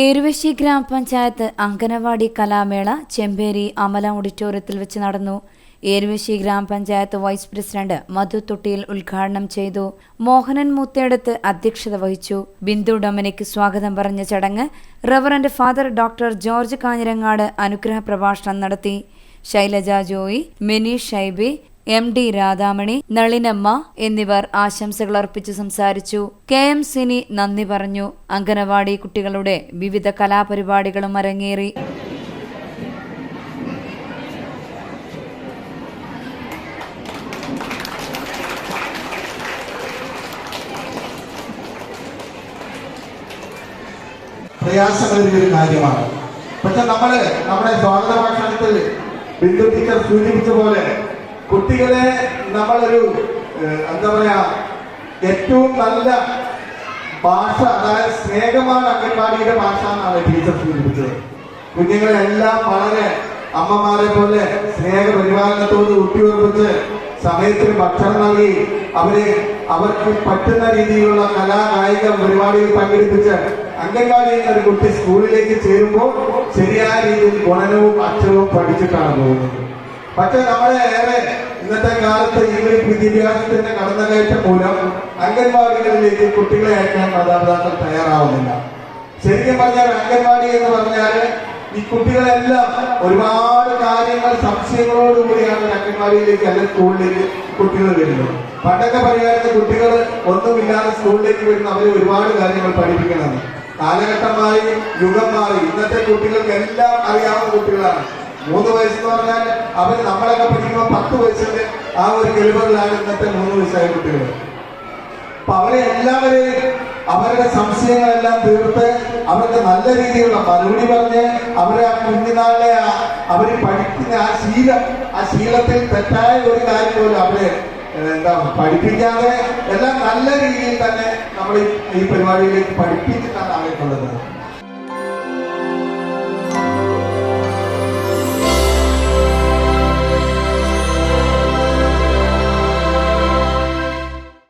ഏരുവശ്ശി ഗ്രാമപഞ്ചായത്ത് അങ്കനവാടി കലാമേള ചെമ്പേരി അമല ഓഡിറ്റോറിയത്തിൽ വെച്ച് നടന്നു. ഏരുവശി ഗ്രാമപഞ്ചായത്ത് വൈസ് പ്രസിഡന്റ് മധു തൊട്ടിയിൽ ഉദ്ഘാടനം ചെയ്തു. മോഹനൻ മൂത്തേടത്ത് അധ്യക്ഷത വഹിച്ചു. ബിന്ദു ഡൊമിനിക് സ്വാഗതം പറഞ്ഞ ചടങ്ങ് reverend father doctor George Kanjirangad അനുഗ്രഹ പ്രഭാഷണം നടത്തി. ശൈലജ ജോയി മെനീഷ് ഷൈബി എം ഡി രാധാമണി നളിനമ്മ എന്നിവർ ആശംസകൾ അർപ്പിച്ച് സംസാരിച്ചു. കെ എം സിനി നന്ദി പറഞ്ഞു. അംഗനവാടി കുട്ടികളുടെ വിവിധ കലാപരിപാടികളും അരങ്ങേറി. പ്രയാസമേറിയ ഒരു കാര്യമാണ്. പക്ഷെ നമ്മൾ നമ്മുടെ സ്വാഗത ഭാഷണത്തിൽ ബിന്ദു ടീച്ചർ സൂചിപ്പിച്ച പോലെ കുട്ടികളെ നമ്മളൊരു എന്താ പറയാ ഏറ്റവും നല്ല ഭാഷ അതായത് സ്നേഹമാണ് അംഗൻവാടിയുടെ ഭാഷ എന്നാണ് ടീച്ചർ സൂചിപ്പിച്ചത്. കുഞ്ഞുങ്ങളെല്ലാം വളരെ അമ്മമാരെ പോലെ സ്നേഹ പരിപാലനത്തോട് ഊട്ടിയുറപ്പിച്ച് സമയത്തിന് ഭക്ഷണം നൽകി അവരെ അവർക്ക് പറ്റുന്ന രീതിയിലുള്ള കലാ കായിക പരിപാടിയിൽ പങ്കെടുപ്പിച്ച് അംഗൻവാടിയിൽ ഒരു കുട്ടി സ്കൂളിലേക്ക് ചേരുമ്പോൾ ശരിയായ രീതിയിൽ ഗുണനവും അക്ഷരവും പഠിച്ചിട്ടാണ് പോകുന്നത്. പക്ഷെ നമ്മളെ ഏറെ ഇന്നത്തെ കാലത്ത് ഇംഗ്ലീഷ് വിദ്യാഭ്യാസത്തിന്റെ കടന്നുകയറ്റം മൂലം അംഗൻവാടികളിലേക്ക് കുട്ടികളെ അയക്കാൻ മാതാപിതാക്കൾ തയ്യാറാവുന്നില്ല. ശരിക്കും പറഞ്ഞാൽ അംഗൻവാടി എന്ന് പറഞ്ഞാൽ ഈ കുട്ടികളെല്ലാം ഒരുപാട് കാര്യങ്ങൾ സംശയങ്ങളോടുകൂടിയാണ് അംഗൻവാടിയിലേക്ക് അല്ലെങ്കിൽ സ്കൂളിലേക്ക് കുട്ടികൾ വരുന്നത്. പണ്ടൊക്കെ പറയാറുണ്ട് കുട്ടികൾ ഒന്നുമില്ലാതെ സ്കൂളിലേക്ക് വരുന്ന അവരെ ഒരുപാട് കാര്യങ്ങൾ പഠിപ്പിക്കണമെന്ന്. കാലഘട്ടമായി യുഗം മാറി ഇന്നത്തെ കുട്ടികൾക്ക് എല്ലാം അറിയാവുന്ന കുട്ടികളാണ്. മൂന്ന് വയസ്സെന്ന് പറഞ്ഞാൽ അവർ നമ്മളൊക്കെ പഠിക്കുമ്പോൾ പത്ത് വയസ്സിന്റെ ആ ഒരു കിളിവുകളാണ് ഇന്നത്തെ മൂന്ന് വയസ്സായ കുട്ടികൾ അപ്പൊ അവരെ എല്ലാവരെയും അവരുടെ സംശയങ്ങളെല്ലാം തീർത്ത് അവർക്ക് നല്ല രീതിയിലുള്ള മറുപടി പറഞ്ഞ് അവരെ ആ കുഞ്ഞുനാളിലെ ആ അവർ പഠിക്കുന്ന ആ ശീലം ആ ശീലത്തിൽ തെറ്റായ ഒരു കാര്യം പോലും അവരെ എന്താ പഠിപ്പിക്കാതെ എല്ലാം നല്ല രീതിയിൽ തന്നെ നമ്മൾ ഈ- പരിപാടിയിലേക്ക് പഠിപ്പിച്ചിട്ടാണ് അവരെ